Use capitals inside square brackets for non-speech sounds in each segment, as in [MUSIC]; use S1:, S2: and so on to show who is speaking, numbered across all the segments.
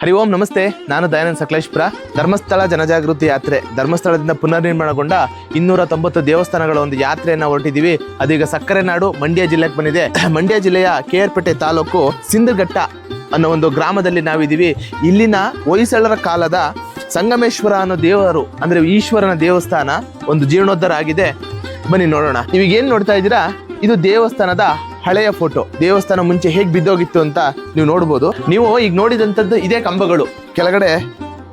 S1: ಹರಿ ಓಂ, ನಮಸ್ತೆ. ನಾನು ದಯಾನಂದ ಸಕಲೇಶ್ಪುರ. ಧರ್ಮಸ್ಥಳ ಜನಜಾಗೃತಿ ಯಾತ್ರೆ ಧರ್ಮಸ್ಥಳದಿಂದ ಪುನರ್ನಿರ್ಮಾಣಗೊಂಡ ಇನ್ನೂರ ತೊಂಬತ್ತು ದೇವಸ್ಥಾನಗಳ ಒಂದು ಯಾತ್ರೆಯನ್ನು ಹೊರಟಿದ್ದೀವಿ. ಅದೀಗ ಸಕ್ಕರೆ ನಾಡು ಮಂಡ್ಯ ಜಿಲ್ಲೆಗೆ ಬಂದಿದೆ. [CLEARS THROAT] ಮಂಡ್ಯ ಜಿಲ್ಲೆಯ ಕೇರ್ಪೇಟೆ ತಾಲೂಕು ಸಿಂಧುಘಟ್ಟ ಅನ್ನೋ ಒಂದು ಗ್ರಾಮದಲ್ಲಿ ನಾವಿದ್ದೀವಿ. ಇಲ್ಲಿನ ಹೊಯ್ಸಳರ ಕಾಲದ ಸಂಗಮೇಶ್ವರ ಅನ್ನೋ ದೇವರು, ಅಂದರೆ ಈಶ್ವರನ ದೇವಸ್ಥಾನ ಒಂದು ಜೀರ್ಣೋದ್ಧಾರ ಆಗಿದೆ. ಬನ್ನಿ ನೋಡೋಣ. ನೀವೀಗ ಏನು ನೋಡ್ತಾ ಇದ್ದೀರಾ? ಇದು ದೇವಸ್ಥಾನದ ಹಳೆಯ ಫೋಟೋ ದೇವಸ್ಥಾನ ಮುಂಚೆ ಹೇಗೆ ಬಿದ್ದೋಗಿತ್ತು ಅಂತ ನೀವು ನೋಡ್ಬೋದು. ನೀವು ಈಗ ನೋಡಿದಂಥದ್ದು ಇದೇ ಕಂಬಗಳು. ಕೆಳಗಡೆ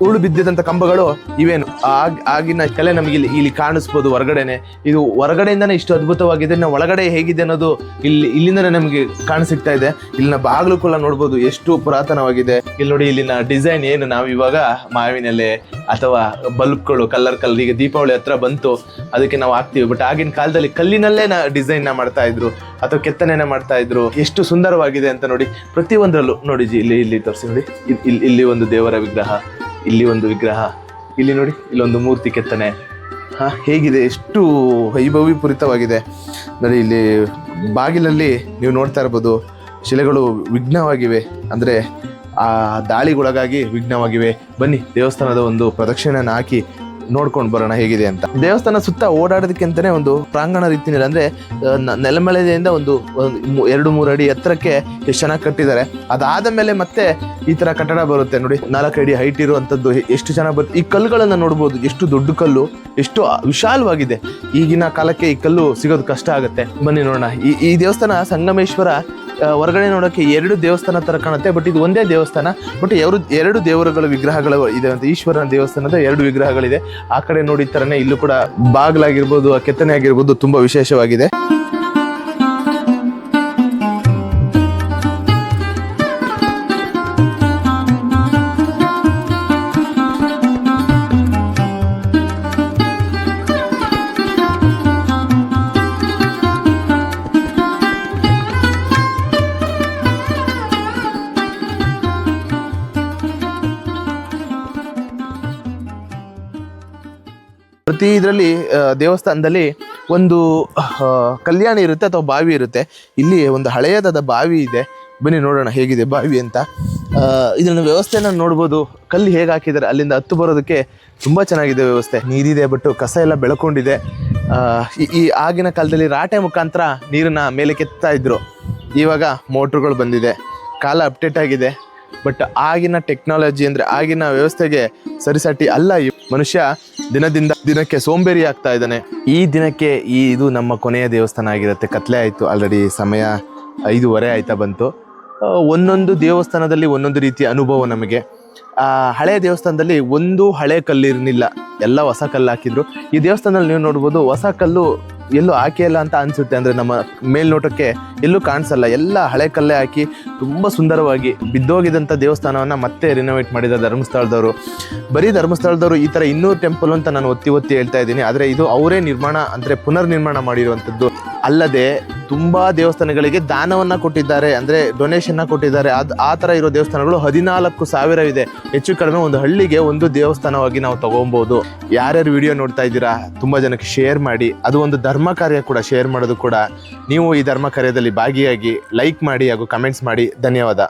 S1: ಉರುಳು ಬಿದ್ದಿದಂತ ಕಂಬಗಳು ಇವೇನು? ಆಗ್, ಆಗಿನ ಕಲೆ ನಮಗೆ ಇಲ್ಲಿ ಇಲ್ಲಿ ಕಾಣಿಸ್ಬೋದು ಹೊರಗಡೆನೆ. ಇದು ಹೊರಗಡೆಯಿಂದನೇ ಇಷ್ಟು ಅದ್ಭುತವಾಗಿದೆ. ನಾವು ಒಳಗಡೆ ಹೇಗಿದೆ ಅನ್ನೋದು ಇಲ್ಲಿ, ಇಲ್ಲಿಂದನೇ ನಮಗೆ ಕಾಣಿಸಿಗ್ತಾ ಇದೆ. ಇಲ್ಲಿನ ಬಾಗಿಲು ಕೂಡ ನೋಡ್ಬೋದು ಎಷ್ಟು ಪುರಾತನವಾಗಿದೆ. ಇಲ್ಲಿ ನೋಡಿ, ಇಲ್ಲಿನ ಡಿಸೈನ್ ಏನು? ನಾವು ಇವಾಗ ಮಾವಿನೆಲೆ ಅಥವಾ ಬಲ್ಬ್ಗಳು ಕಲರ್ ಕಲರ್ ಈಗ ದೀಪಾವಳಿ ಹತ್ರ ಬಂತು. ಅದಕ್ಕೆ ನಾವು ಹಾಕ್ತೀವಿ. ಬಟ್ ಆಗಿನ ಕಾಲದಲ್ಲಿ ಕಲ್ಲಿನಲ್ಲೇ ನಾ ಡಿಸೈನ್ನ ಮಾಡ್ತಾ ಇದ್ರು. ಅಥವಾ ಕೆತ್ತನೆನ ಮಾಡ್ತಾ ಇದ್ರು. ಎಷ್ಟು ಸುಂದರವಾಗಿದೆ ಅಂತ ನೋಡಿ, ಪ್ರತಿಯೊಂದರಲ್ಲೂ ನೋಡಿ ಜಿ, ಇಲ್ಲಿ ಇಲ್ಲಿ ತೋರಿಸಿ ನೋಡಿ. ಇಲ್ಲಿ ಒಂದು ದೇವರ ವಿಗ್ರಹ. ಇಲ್ಲಿ ಒಂದು ವಿಗ್ರಹ, ಇಲ್ಲಿ ನೋಡಿ ಇಲ್ಲೊಂದು ಮೂರ್ತಿ ಕೆತ್ತನೆ. ಹಾ, ಹೇಗಿದೆ? ಎಷ್ಟು ವೈಭವೀಪೂರಿತವಾಗಿದೆ ನೋಡಿ, ಇಲ್ಲಿ ಬಾಗಿಲಲ್ಲಿ ನೀವು ನೋಡ್ತಾ ಇರ್ಬೋದು, ಶಿಲೆಗಳು ವಿಘ್ನವಾಗಿವೆ. ಅಂದರೆ ಆ ದಾಳಿಗೊಳಗಾಗಿ ವಿಘ್ನವಾಗಿವೆ. ಬನ್ನಿ, ದೇವಸ್ಥಾನದ ಒಂದು ಪ್ರದಕ್ಷಿಣೆಯನ್ನು ಹಾಕಿ ನೋಡ್ಕೊಂಡು ಬರೋಣ ಹೇಗಿದೆ ಅಂತ. ದೇವಸ್ಥಾನ ಸುತ್ತ ಓಡಾಡೋದಕ್ಕೆ ಅಂತಾನೆ ಒಂದು ಪ್ರಾಂಗಣ ರೀತಿ ಅಂದ್ರೆ ನೆಲಮಳೆಯಿಂದ ಒಂದು ಎರಡು ಮೂರು ಅಡಿ ಎತ್ತರಕ್ಕೆ ಎಷ್ಟು ಚೆನ್ನಾಗಿ ಕಟ್ಟಿದ್ದಾರೆ. ಅದಾದ ಮೇಲೆ ಮತ್ತೆ ಈ ತರ ಕಟ್ಟಡ ಬರುತ್ತೆ ನೋಡಿ. ನಾಲ್ಕು ಅಡಿ ಹೈಟ್ ಇರುವಂತದ್ದು ಎಷ್ಟು ಚೆನ್ನಾಗಿ ಬರುತ್ತೆ ಈ ಕಲ್ಲುಗಳನ್ನ ನೋಡ್ಬೋದು. ಎಷ್ಟು ದೊಡ್ಡ ಕಲ್ಲು, ಎಷ್ಟು ವಿಶಾಲವಾಗಿದೆ. ಈಗಿನ ಕಾಲಕ್ಕೆ ಈ ಕಲ್ಲು ಸಿಗೋದು ಕಷ್ಟ ಆಗುತ್ತೆ. ಬನ್ನಿ ನೋಡೋಣ. ಈ ಈ ದೇವಸ್ಥಾನ ಸಂಗಮೇಶ್ವರ ಹೊರಗಡೆ ನೋಡೋಕೆ ಎರಡು ದೇವಸ್ಥಾನ ಥರ ಕಾಣುತ್ತೆ ಬಟ್ ಇದು ಒಂದೇ ದೇವಸ್ಥಾನ. ಬಟ್ ಎರಡು ಎರಡು ದೇವರುಗಳ ವಿಗ್ರಹಗಳು ಇದೆ ಅಂತ, ಈಶ್ವರನ ದೇವಸ್ಥಾನದ ಎರಡು ವಿಗ್ರಹಗಳಿದೆ. ಆ ಕಡೆ ನೋಡಿ ಥರನೇ ಇಲ್ಲೂ ಕೂಡ ಬಾಗ್ಲಾಗಿರ್ಬೋದು ಆ ಕೆತ್ತನೆ ಆಗಿರ್ಬೋದು, ತುಂಬಾ ವಿಶೇಷವಾಗಿದೆ. ಪ್ರತಿ ಇದರಲ್ಲಿ ದೇವಸ್ಥಾನದಲ್ಲಿ ಒಂದು ಕಲ್ಯಾಣಿ ಇರುತ್ತೆ ಅಥವಾ ಬಾವಿ ಇರುತ್ತೆ. ಇಲ್ಲಿ ಒಂದು ಹಳೆಯದಾದ ಬಾವಿ ಇದೆ. ಬನ್ನಿ ನೋಡೋಣ ಹೇಗಿದೆ ಬಾವಿ ಅಂತ. ಇದನ್ನ ವ್ಯವಸ್ಥೆನ ನೋಡ್ಬೋದು. ಕಲ್ಲು ಹೇಗೆ ಹಾಕಿದ್ದಾರೆ, ಅಲ್ಲಿಂದ ಹತ್ತು ಬರೋದಕ್ಕೆ ತುಂಬ ಚೆನ್ನಾಗಿದೆ ವ್ಯವಸ್ಥೆ. ನೀರಿದೆ, ಬಟ್ ಕಸ ಎಲ್ಲ ಬೆಳ್ಕೊಂಡಿದೆ. ಈ- ಆಗಿನ ಕಾಲದಲ್ಲಿ ರಾಟೆ ಮುಖಾಂತರ ನೀರನ್ನ ಮೇಲೆ ಕೆತ್ತಾ ಇದ್ರು. ಇವಾಗ ಮೋಟ್ರುಗಳು ಬಂದಿದೆ. ಕಾಲ ಅಪ್ಡೇಟ್ ಆಗಿದೆ. ಬಟ್ ಆಗಿನ ಟೆಕ್ನಾಲಜಿ ಅಂದರೆ ಆಗಿನ ವ್ಯವಸ್ಥೆಗೆ ಸರಿಸಾಟಿ ಅಲ್ಲ ಮನುಷ್ಯ. ದಿನದಿಂದ ದಿನಕ್ಕೆ ಸೋಂಬೇರಿ ಆಗ್ತಾ ಇದ್ದಾನೆ. ಈ ದಿನಕ್ಕೆ ಈ ಇದು ನಮ್ಮ ಕೊನೆಯ ದೇವಸ್ಥಾನ ಆಗಿರುತ್ತೆ. ಕತ್ಲೆ ಆಯಿತು. ಆಲ್ರೆಡಿ ಸಮಯ ಐದೂವರೆ ಆಯ್ತಾ ಬಂತು. ಒಂದೊಂದು ದೇವಸ್ಥಾನದಲ್ಲಿ ಒಂದೊಂದು ರೀತಿಯ ಅನುಭವ ನಮಗೆ. ಆ, ಹಳೆ ದೇವಸ್ಥಾನದಲ್ಲಿ ಒಂದು ಹಳೆ ಕಲ್ಲಿರಲಿಲ್ಲ. ಎಲ್ಲ ಹೊಸ ಕಲ್ಲು ಹಾಕಿದ್ರು. ಈ ದೇವಸ್ಥಾನದಲ್ಲಿ ನೀವು ನೋಡ್ಬೋದು ಹೊಸ ಕಲ್ಲು ಎಲ್ಲೂ ಹಾಕಿಲ್ಲ ಅಂತ ಅನ್ಸುತ್ತೆ. ಅಂದ್ರೆ ನಮ್ಮ ಮೇಲ್ನೋಟಕ್ಕೆ ಎಲ್ಲೂ ಕಾಣಿಸಲ್ಲ. ಎಲ್ಲ ಹಳೆ ಕಲ್ಲೇ ಹಾಕಿ ತುಂಬಾ ಸುಂದರವಾಗಿ ಬಿದ್ದೋಗಿದಂಥ ದೇವಸ್ಥಾನವನ್ನ ಮತ್ತೆ ರಿನೋವೇಟ್ ಮಾಡಿದ ಧರ್ಮಸ್ಥಳದವರು. ಬರೀ ಧರ್ಮಸ್ಥಳದವರು ಈ ತರ ಇನ್ನೂರು ಟೆಂಪಲ್ ಅಂತ ನಾನು ಒತ್ತಿ ಒತ್ತಿ ಹೇಳ್ತಾ ಇದ್ದೀನಿ. ಆದ್ರೆ ಇದು ಅವರೇ ನಿರ್ಮಾಣ, ಅಂದ್ರೆ ಪುನರ್ ನಿರ್ಮಾಣ ಮಾಡಿರುವಂಥದ್ದು ಅಲ್ಲದೆ ತುಂಬಾ ದೇವಸ್ಥಾನಗಳಿಗೆ ದಾನವನ್ನ ಕೊಟ್ಟಿದ್ದಾರೆ, ಅಂದ್ರೆ ಡೊನೇಷನ್ ಕೊಟ್ಟಿದ್ದಾರೆ. ಅದ್ ಆ ತರ ಇರೋ ದೇವಸ್ಥಾನಗಳು ಹದಿನಾಲ್ಕು ಇದೆ ಹೆಚ್ಚು ಕಡಿಮೆ ಒಂದು ಹಳ್ಳಿಗೆ ಒಂದು ದೇವಸ್ಥಾನವಾಗಿ ನಾವು ತಗೊಬಹುದು ಯಾರ್ಯಾರು ವಿಡಿಯೋ ನೋಡ್ತಾ ಇದ್ದೀರಾ, ತುಂಬಾ ಜನಕ್ಕೆ ಶೇರ್ ಮಾಡಿ. ಅದು ಒಂದು ಧರ್ಮ ಕಾರ್ಯ ಕೂಡ ಶೇರ್ ಮಾಡೋದು ಕೂಡ. ನೀವು ಈ ಧರ್ಮ ಕಾರ್ಯದಲ್ಲಿ ಭಾಗಿಯಾಗಿ ಲೈಕ್ ಮಾಡಿ ಹಾಗೂ ಕಮೆಂಟ್ಸ್ ಮಾಡಿ. ಧನ್ಯವಾದ.